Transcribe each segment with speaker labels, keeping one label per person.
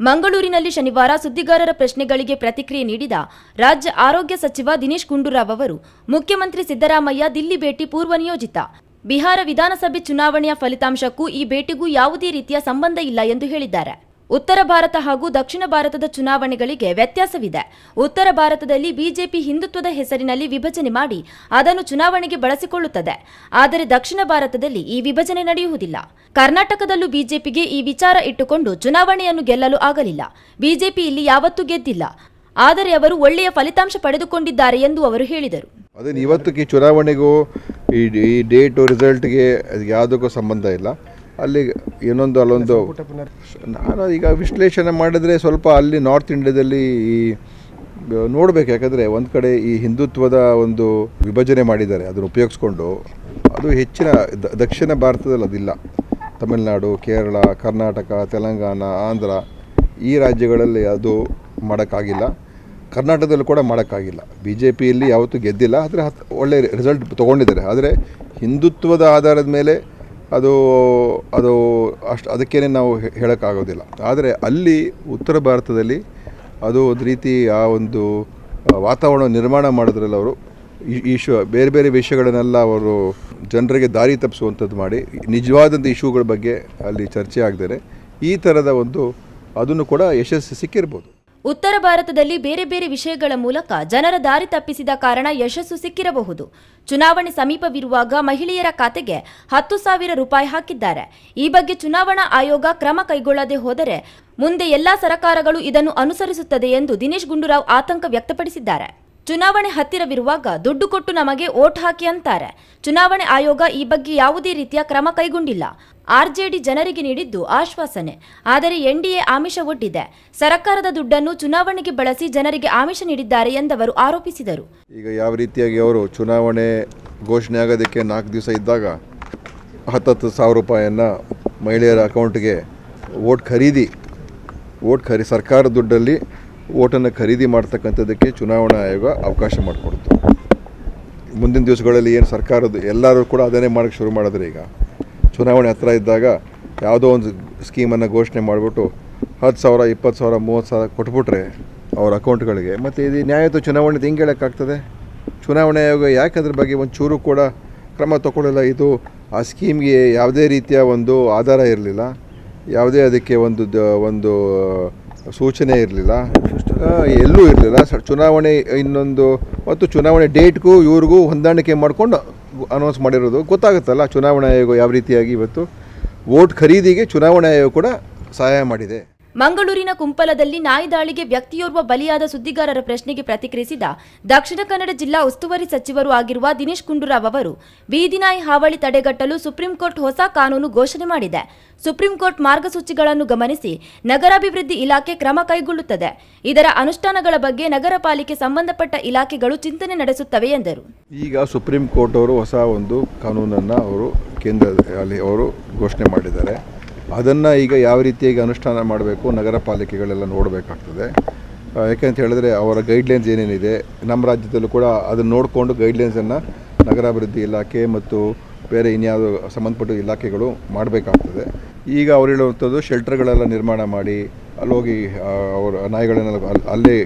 Speaker 1: ಮಂಗಳೂರಿನಲ್ಲಿ ಶನಿವಾರ ಸುದ್ದಿಗಾರರ ಪ್ರಶ್ನೆಗಳಿಗೆ ಪ್ರತಿಕ್ರಿಯೆ ನೀಡಿದ ರಾಜ್ಯ ಆರೋಗ್ಯ ಸಚಿವ ದಿನೇಶ್ ಗುಂಡೂರಾವ್ ಅವರು, ಮುಖ್ಯಮಂತ್ರಿ ಸಿದ್ದರಾಮಯ್ಯ ದಿಲ್ಲಿ ಭೇಟಿ ಪೂರ್ವನಿಯೋಜಿತ ಬಿಹಾರ ವಿಧಾನಸಭೆ ಚುನಾವಣೆಯ ಫಲಿತಾಂಶಕ್ಕೂ ಈ ಭೇಟಿಗೂ ಯಾವುದೇ ರೀತಿಯ ಸಂಬಂಧ ಇಲ್ಲ ಎಂದು ಹೇಳಿದ್ದಾರೆ. ಉತ್ತರ ಭಾರತ ಹಾಗೂ ದಕ್ಷಿಣ ಭಾರತದ ಚುನಾವಣೆಗಳಿಗೆ ವ್ಯತ್ಯಾಸವಿದೆ. ಉತ್ತರ ಭಾರತದಲ್ಲಿ ಬಿಜೆಪಿ ಹಿಂದುತ್ವದ ಹೆಸರಿನಲ್ಲಿ ವಿಭಜನೆ ಮಾಡಿ ಅದನ್ನು ಚುನಾವಣೆಗೆ ಬಳಸಿಕೊಳ್ಳುತ್ತದೆ. ಆದರೆ ದಕ್ಷಿಣ ಭಾರತದಲ್ಲಿ ಈ ವಿಭಜನೆ ನಡೆಯುವುದಿಲ್ಲ. ಕರ್ನಾಟಕದಲ್ಲೂ ಬಿಜೆಪಿಗೆ ಈ ವಿಚಾರ ಇಟ್ಟುಕೊಂಡು ಚುನಾವಣೆಯನ್ನು ಗೆಲ್ಲಲು ಆಗಲಿಲ್ಲ. ಬಿಜೆಪಿ ಇಲ್ಲಿ ಯಾವತ್ತೂ ಗೆದ್ದಿಲ್ಲ. ಆದರೆ ಅವರು ಒಳ್ಳೆಯ ಫಲಿತಾಂಶ ಪಡೆದುಕೊಂಡಿದ್ದಾರೆ ಎಂದು ಅವರು ಹೇಳಿದರು.
Speaker 2: ಅದೇ ಇವತ್ತಿಗೆ ಚುನಾವಣೆಗೂ ಈ ಈ ಡೇಟು ರಿಸಲ್ಟ್ಗೆ ಯಾವುದಕ್ಕೂ ಸಂಬಂಧ ಇಲ್ಲ. ಅಲ್ಲಿ ಇನ್ನೊಂದು ಅಲ್ಲೊಂದು ನಾನು ಈಗ ವಿಶ್ಲೇಷಣೆ ಮಾಡಿದರೆ ಸ್ವಲ್ಪ ಅಲ್ಲಿ ನಾರ್ತ್ ಇಂಡಿಯಾದಲ್ಲಿ ಈ ನೋಡಬೇಕು. ಯಾಕಂದರೆ ಒಂದು ಕಡೆ ಈ ಹಿಂದುತ್ವದ ಒಂದು ವಿಭಜನೆ ಮಾಡಿದ್ದಾರೆ. ಅದನ್ನು ಉಪಯೋಗಿಸ್ಕೊಂಡು ಅದು ಹೆಚ್ಚಿನ ದಕ್ಷಿಣ ಭಾರತದಲ್ಲಿ ಅದಿಲ್ಲ. ತಮಿಳುನಾಡು, ಕೇರಳ, ಕರ್ನಾಟಕ, ತೆಲಂಗಾಣ, ಆಂಧ್ರ ಈ ರಾಜ್ಯಗಳಲ್ಲಿ ಅದು ಮಾಡೋಕ್ಕಾಗಿಲ್ಲ. ಕರ್ನಾಟಕದಲ್ಲೂ ಕೂಡ ಮಾಡೋಕ್ಕಾಗಿಲ್ಲ. ಬಿ ಜೆ ಪಿಯಲ್ಲಿ ಯಾವತ್ತೂ ಗೆದ್ದಿಲ್ಲ. ಆದರೆ ಒಳ್ಳೆ ರಿಸಲ್ಟ್ ತೊಗೊಂಡಿದ್ದಾರೆ. ಆದರೆ ಹಿಂದುತ್ವದ ಆಧಾರದ ಮೇಲೆ ಅದು ಅದು ಅಷ್ಟು, ಅದಕ್ಕೇನೆ ನಾವು ಹೇಳೋಕ್ಕಾಗೋದಿಲ್ಲ. ಆದರೆ ಅಲ್ಲಿ ಉತ್ತರ ಭಾರತದಲ್ಲಿ ಅದು ಒಂದು ರೀತಿ ಆ ಒಂದು ವಾತಾವರಣ ನಿರ್ಮಾಣ ಮಾಡೋದ್ರಲ್ಲಿ ಅವರು ಇಶ್ಯೂ, ಬೇರೆ ಬೇರೆ ವಿಷಯಗಳನ್ನೆಲ್ಲ ಅವರು ಜನರಿಗೆ ದಾರಿ ತಪ್ಪಿಸುವಂಥದ್ದು ಮಾಡಿ, ನಿಜವಾದಂಥ ಇಶ್ಯೂಗಳ ಬಗ್ಗೆ ಅಲ್ಲಿ ಚರ್ಚೆ ಆಗದೇ ಈ ಥರದ ಒಂದು, ಅದನ್ನು ಕೂಡ ಯಶಸ್ಸು ಸಿಕ್ಕಿರ್ಬೋದು.
Speaker 1: ಉತ್ತರ ಭಾರತದಲ್ಲಿ ಬೇರೆ ಬೇರೆ ವಿಷಯಗಳ ಮೂಲಕ ಜನರ ದಾರಿ ತಪ್ಪಿಸಿದ ಕಾರಣ ಯಶಸ್ಸು ಸಿಕ್ಕಿರಬಹುದು. ಚುನಾವಣೆ ಸಮೀಪವಿರುವಾಗ ಮಹಿಳೆಯರ ಖಾತೆಗೆ ಹತ್ತು ಸಾವಿರ ರೂಪಾಯಿ ಹಾಕಿದ್ದಾರೆ. ಈ ಬಗ್ಗೆ ಚುನಾವಣಾ ಆಯೋಗ ಕ್ರಮ ಕೈಗೊಳ್ಳದೆ ಹೋದರೆ ಮುಂದೆ ಎಲ್ಲಾ ಸರಕಾರಗಳು ಇದನ್ನು ಅನುಸರಿಸುತ್ತದೆ ಎಂದು ದಿನೇಶ್ ಗುಂಡೂರಾವ್ ಆತಂಕ ವ್ಯಕ್ತಪಡಿಸಿದ್ದಾರೆ. ಚುನಾವಣೆ ಹತ್ತಿರವಿರುವಾಗ ದುಡ್ಡು ಕೊಟ್ಟು ನಮಗೆ ಓಟ್ ಹಾಕಿ ಅಂತಾರೆ. ಚುನಾವಣೆ ಆಯೋಗ ಈ ಬಗ್ಗೆ ಯಾವುದೇ ರೀತಿಯ ಕ್ರಮ ಕೈಗೊಂಡಿಲ್ಲ. ಆರ್ಜೆಡಿ ಜನರಿಗೆ ನೀಡಿದ್ದು ಆಶ್ವಾಸನೆ. ಆದರೆ ಎನ್ಡಿಎ ಆಮಿಷ ಒಡ್ಡಿದೆ. ಸರ್ಕಾರದ ದುಡ್ಡನ್ನು ಚುನಾವಣೆಗೆ ಬಳಸಿ ಜನರಿಗೆ ಆಮಿಷ ನೀಡಿದ್ದಾರೆ ಎಂದವರು ಆರೋಪಿಸಿದರು.
Speaker 2: ಈಗ ಯಾವ ರೀತಿಯಾಗಿ ಅವರು ಚುನಾವಣೆ ಘೋಷಣೆ ಆಗೋದಕ್ಕೆ ನಾಲ್ಕು ದಿವಸ ಇದ್ದಾಗ ಹತ್ತತ್ತು ಸಾವಿರ ರೂಪಾಯಿಯನ್ನು ಮಹಿಳೆಯರ ಅಕೌಂಟ್ಗೆ ಓಟ್ ಖರೀದಿ, ಓಟ್ ಖರೀ, ಸರ್ಕಾರದ ದುಡ್ಡಲ್ಲಿ ಓಟನ್ನು ಖರೀದಿ ಮಾಡ್ತಕ್ಕಂಥದ್ದಕ್ಕೆ ಚುನಾವಣಾ ಆಯೋಗ ಅವಕಾಶ ಮಾಡಿಕೊಡ್ತು. ಮುಂದಿನ ದಿವಸಗಳಲ್ಲಿ ಏನು ಸರ್ಕಾರದ ಎಲ್ಲರೂ ಕೂಡ ಅದನ್ನೇ ಮಾಡೋಕ್ಕೆ ಶುರು ಮಾಡಿದ್ರೆ ಈಗ. ಚುನಾವಣೆ ಹತ್ರ ಇದ್ದಾಗ ಯಾವುದೋ ಒಂದು ಸ್ಕೀಮನ್ನು ಘೋಷಣೆ ಮಾಡಿಬಿಟ್ಟು ಹತ್ತು ಸಾವಿರ, ಇಪ್ಪತ್ತು ಸಾವಿರ, ಮೂವತ್ತು ಸಾವಿರ ಕೊಟ್ಬಿಟ್ರೆ ಅವ್ರ ಅಕೌಂಟ್ಗಳಿಗೆ. ಮತ್ತು ಇದು ನ್ಯಾಯಯುತ ಚುನಾವಣೆ ಹೆಂಗೆ ಹೇಳೋಕ್ಕಾಗ್ತದೆ? ಚುನಾವಣೆ ಆಯೋಗ ಯಾಕೆ ಅದ್ರ ಬಗ್ಗೆ ಒಂದು ಚೂರು ಕೂಡ ಕ್ರಮ ತಗೊಳ್ಳಿಲ್ಲ? ಇದು ಆ ಸ್ಕೀಮ್ಗೆ ಯಾವುದೇ ರೀತಿಯ ಒಂದು ಆಧಾರ ಇರಲಿಲ್ಲ. ಯಾವುದೇ ಅದಕ್ಕೆ ಒಂದು ಒಂದು ಸೂಚನೆ ಇರಲಿಲ್ಲ. ಎಲ್ಲೂ ಇರಲಿಲ್ಲ. ಚುನಾವಣೆ ಇನ್ನೊಂದು ಮತ್ತು ಚುನಾವಣೆ ಡೇಟ್ಗೂ ಇವ್ರಿಗೂ ಹೊಂದಾಣಿಕೆ ಮಾಡಿಕೊಂಡು ಅನೌನ್ಸ್ ಮಾಡಿರೋದು. ಗೊತ್ತಾಗುತ್ತಲ್ಲ ಚುನಾವಣಾ ಆಯೋಗ ಯಾವ ರೀತಿಯಾಗಿ ಇವತ್ತು. ವೋಟ್ ಖರೀದಿಗೆ ಚುನಾವಣಾ ಆಯೋಗ ಕೂಡ ಸಹಾಯ ಮಾಡಿದೆ.
Speaker 1: ಮಂಗಳೂರಿನ ಕುಂಪಲದಲ್ಲಿ ನಾಯಿ ದಾಳಿಗೆ ವ್ಯಕ್ತಿಯೋರ್ವ ಬಲಿಯಾದ ಸುದ್ದಿಗಾರರ ಪ್ರಶ್ನೆಗೆ ಪ್ರತಿಕ್ರಿಯಿಸಿದ ದಕ್ಷಿಣ ಕನ್ನಡ ಜಿಲ್ಲಾ ಉಸ್ತುವಾರಿ ಸಚಿವರು ಆಗಿರುವ ದಿನೇಶ್ ಗುಂಡೂರಾವ್ ಅವರು ಬೀದಿನಾಯಿ ಹಾವಳಿ ತಡೆಗಟ್ಟಲು ಸುಪ್ರೀಂ ಕೋರ್ಟ್ ಹೊಸ ಕಾನೂನು ಘೋಷಣೆ ಮಾಡಿದೆ. ಸುಪ್ರೀಂ ಕೋರ್ಟ್ ಮಾರ್ಗಸೂಚಿಗಳನ್ನು ಗಮನಿಸಿ ನಗರಾಭಿವೃದ್ಧಿ ಇಲಾಖೆ ಕ್ರಮ ಕೈಗೊಳ್ಳುತ್ತದೆ. ಇದರ ಅನುಷ್ಠಾನಗಳ ಬಗ್ಗೆ ನಗರ ಪಾಲಿಕೆ ಸಂಬಂಧಪಟ್ಟ ಇಲಾಖೆಗಳು ಚಿಂತನೆ ನಡೆಸುತ್ತವೆ ಎಂದರು.
Speaker 2: ಈಗ ಸುಪ್ರೀಂ ಕೋರ್ಟ್ ಅವರು ಹೊಸ ಒಂದು ಕಾನೂನನ್ನು ಅವರು ಕೇಂದ್ರ ಅವರು ಘೋಷಣೆ ಮಾಡಿದ್ದಾರೆ. ಅದನ್ನು ಈಗ ಯಾವ ರೀತಿಯಾಗಿ ಅನುಷ್ಠಾನ ಮಾಡಬೇಕು, ನಗರ ಪಾಲಿಕೆಗಳೆಲ್ಲ ನೋಡಬೇಕಾಗ್ತದೆ. ಯಾಕೆಂತ ಹೇಳಿದ್ರೆ ಅವರ ಗೈಡ್ಲೈನ್ಸ್ ಏನೇನಿದೆ, ನಮ್ಮ ರಾಜ್ಯದಲ್ಲೂ ಕೂಡ ಅದನ್ನು ನೋಡಿಕೊಂಡು ಗೈಡ್ಲೈನ್ಸನ್ನು ನಗರಾಭಿವೃದ್ಧಿ ಇಲಾಖೆ ಮತ್ತು ಬೇರೆ ಇನ್ಯಾವುದೋ ಸಂಬಂಧಪಟ್ಟ ಇಲಾಖೆಗಳು ಮಾಡಬೇಕಾಗ್ತದೆ. ಈಗ ಅವ್ರು ಹೇಳುವಂಥದ್ದು ಶೆಲ್ಟರ್ಗಳೆಲ್ಲ ನಿರ್ಮಾಣ ಮಾಡಿ ಅಲ್ಲೋಗಿ ಅವರ ನಾಯಿಗಳನ್ನೆಲ್ಲ ಅಲ್ಲೇ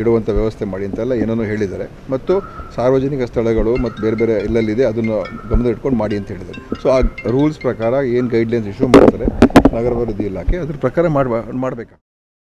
Speaker 2: ಇಡುವಂಥ ವ್ಯವಸ್ಥೆ ಮಾಡಿ ಅಂತೆಲ್ಲ ಏನೇನೋ ಹೇಳಿದ್ದಾರೆ. ಮತ್ತು ಸಾರ್ವಜನಿಕ ಸ್ಥಳಗಳು ಮತ್ತು ಬೇರೆ ಬೇರೆ ಎಲ್ಲೆಲ್ಲಿದೆ ಅದನ್ನು ಗಮನ ಇಟ್ಕೊಂಡು ಮಾಡಿ ಅಂತ ಹೇಳಿದ್ದಾರೆ. ಸೊ ಆ ರೂಲ್ಸ್ ಪ್ರಕಾರ ಏನು ಗೈಡ್ಲೈನ್ಸ್ ಇಶ್ಯೂ ಮಾಡ್ತಾರೆ ನಗರಾಭಿವೃದ್ಧಿ ಇಲಾಖೆ ಅದ್ರ ಪ್ರಕಾರ ಮಾಡ್ಬ ಮಾಡಬೇಕು